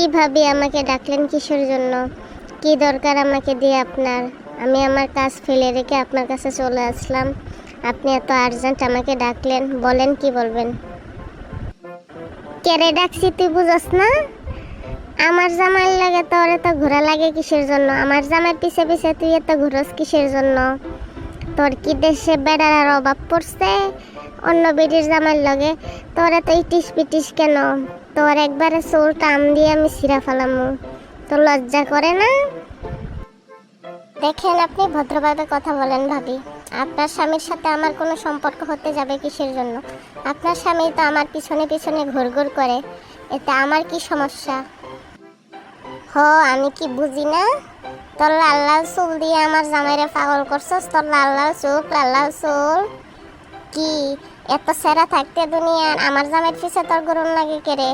কি ভাবি আমাকে ডাকলেন কিসের জন্য? কি দরকার আমাকে দিয়ে আপনার? আমি আমার কাজ ফেলে রেখে আপনার কাছে চলে আসলাম। আপনি এত আর্জেন্ট আমাকে ডাকলেন, বলেন কি বলবেন? কেরে ডাকছি, তুই বুঝস না? আমার জামাই লাগে তোর এত ঘোরা লাগে কিসের জন্য? আমার জামাই পিছে পিছে তুই এত ঘুরস কিসের জন্য? তোর কি দেশে বেড়ার অভাব পড়ছে? অন্য বেডির জামাই লগে তোর এত ইটিস পিটিস কেন? তোর একবারে চোর টান দিয়ে আমি সিরা ফেলামু। তোর লজ্জা করে না? দেখেন আপনি, ভদ্রভাবে কথা বলেন ভাবি। আপনার স্বামীর সাথে আমার কোনো সম্পর্ক হতে যাবে কিসের জন্য? আপনার স্বামী তো আমার পিছনে পিছনে ঘুরঘুর করে। এতে আমার কি সমস্যা? হ, আমি কি বুঝি না? তোর লাল লাল চুল দিয়ে আমার জামাইরে পাগল করছস? তোর লাল লাল চুল লাল লাল চুল। কি? এত সেরা থাকতে দুনিয়ার, আমার জামাইয়ের পিছে তোর গরুন লাগে কেরে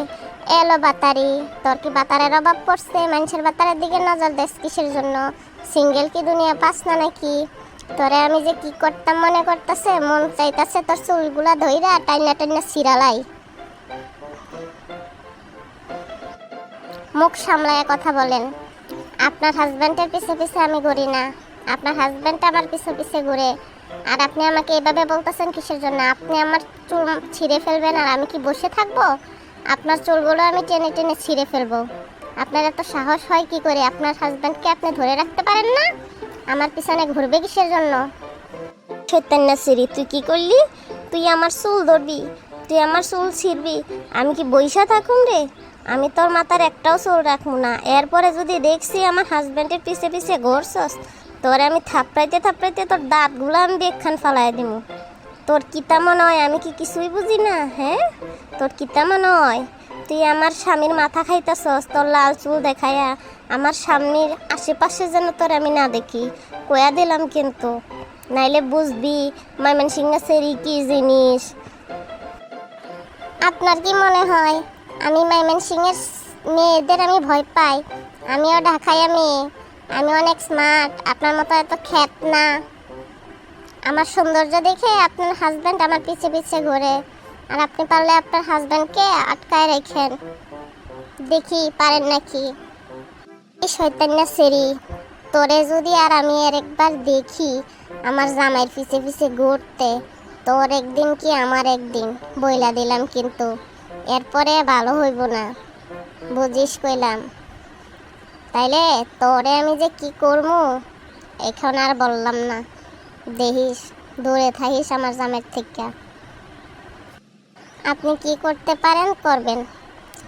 এলো বাতারি, তোর কি বাতারের অভাব পড়ছে? মানুষের বাতারের দিকে নজর দেশ কিসের জন্য? সিঙ্গেল কি দুনিয়া পাস না নাকি? তোরে আমি যে কি করতাম মনে করতেছে? মন চাইতাছে তোর চুলগুলা ধইরা টাইনা টাইনা সিরালাই মুখ সামলায় কথা বলেন। আপনার হাজব্যান্ডের পিছে পিছে আমি ঘুরি না। আপনার হাজব্যান্ড আমার পিছে পিছে ঘুরে। আর আপনি আমাকে এভাবে বলতেছেন কিসের জন্য? আপনি আমার চুল ছিঁড়ে ফেলবেন আর আমি কি বসে থাকব? আপনার চুলগুলো আমি টেনে টেনে ছিঁড়ে ফেলব। আপনার এত সাহস হয় কি করে? আপনার হাজব্যান্ডকে আপনি ধরে রাখতে পারেন না? আমার পিছনে ঘুরবে কিসের জন্য? চৈতন্য সিরি তুই কি করলি? তুই আমার চুল ধরবি, তুই আমার চুল ছিঁড়বি। আমি কি বইসা থাকুম রে? আমি তোর মাথার একটাও চুল রাখব না। এরপরে যদি দেখছি আমার হাজব্যান্ডের পিছে পিছে ঘুরছস তোর আমি থাপড়াইতে থাপড়াইতে তোর দাঁতগুলো আমি বেখান ফালাই দিব তোর কিতা মনে হয়? আমি কি কিছুই বুঝি না হ্যাঁ? তোর কিতা মনে হয়? তুই আমার স্বামীর মাথা খাইতেছস, তোর লাল চুল দেখায়া আমার স্বামীর আশেপাশে যেন তোর আমি না দেখি। কয়া দিলাম কিন্তু, নাইলে বুঝবি মাইমান সিংহা সেরি কি জিনিস। আপনার কি মনে হয়? আমি মাইমান সিংয়ের মেয়েদের আমি ভয় পাই। আমিও ঢাকাইয়া মেয়ে। আমি অনেক স্মার্ট আপনার মতো এত খ্যাত না। আমার সৌন্দর্য দেখে আপনার হাজব্যান্ড আমার পিছে পিছে ঘোরে। আর আপনি পারলে আপনার হাজব্যান্ডকে আটকায় রেখেন। দেখি পারেন নাকি? এই শৈতান্য সেরি তোরে যদি আর আমি আর একবার দেখি আমার জামাইয়ের পিছে পিছে ঘুরতে, তোর একদিন কি আমার একদিন? বইলা দিলাম কিন্তু, এরপরে ভালো হইব না। বুঝিস কইলাম। তাইলে তোরে আমি যে কি করব এখন আর বললাম না। দেখিস, দূরে থাকিস আমার জামের থেকে। আপনি কি করতে পারেন, করবেন।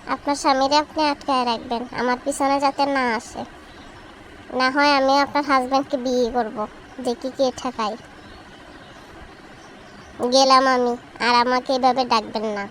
আপনার স্বামীরে আপনি আটকায় রাখবেন। আমার পিছনে যাতে না আসে। না হয় আমি আপনার হাজব্যান্ডকে বিয়ে করব দেখি কে ঠেকাই গেলাম আমি, আর আমাকে এভাবে ডাকবেন না।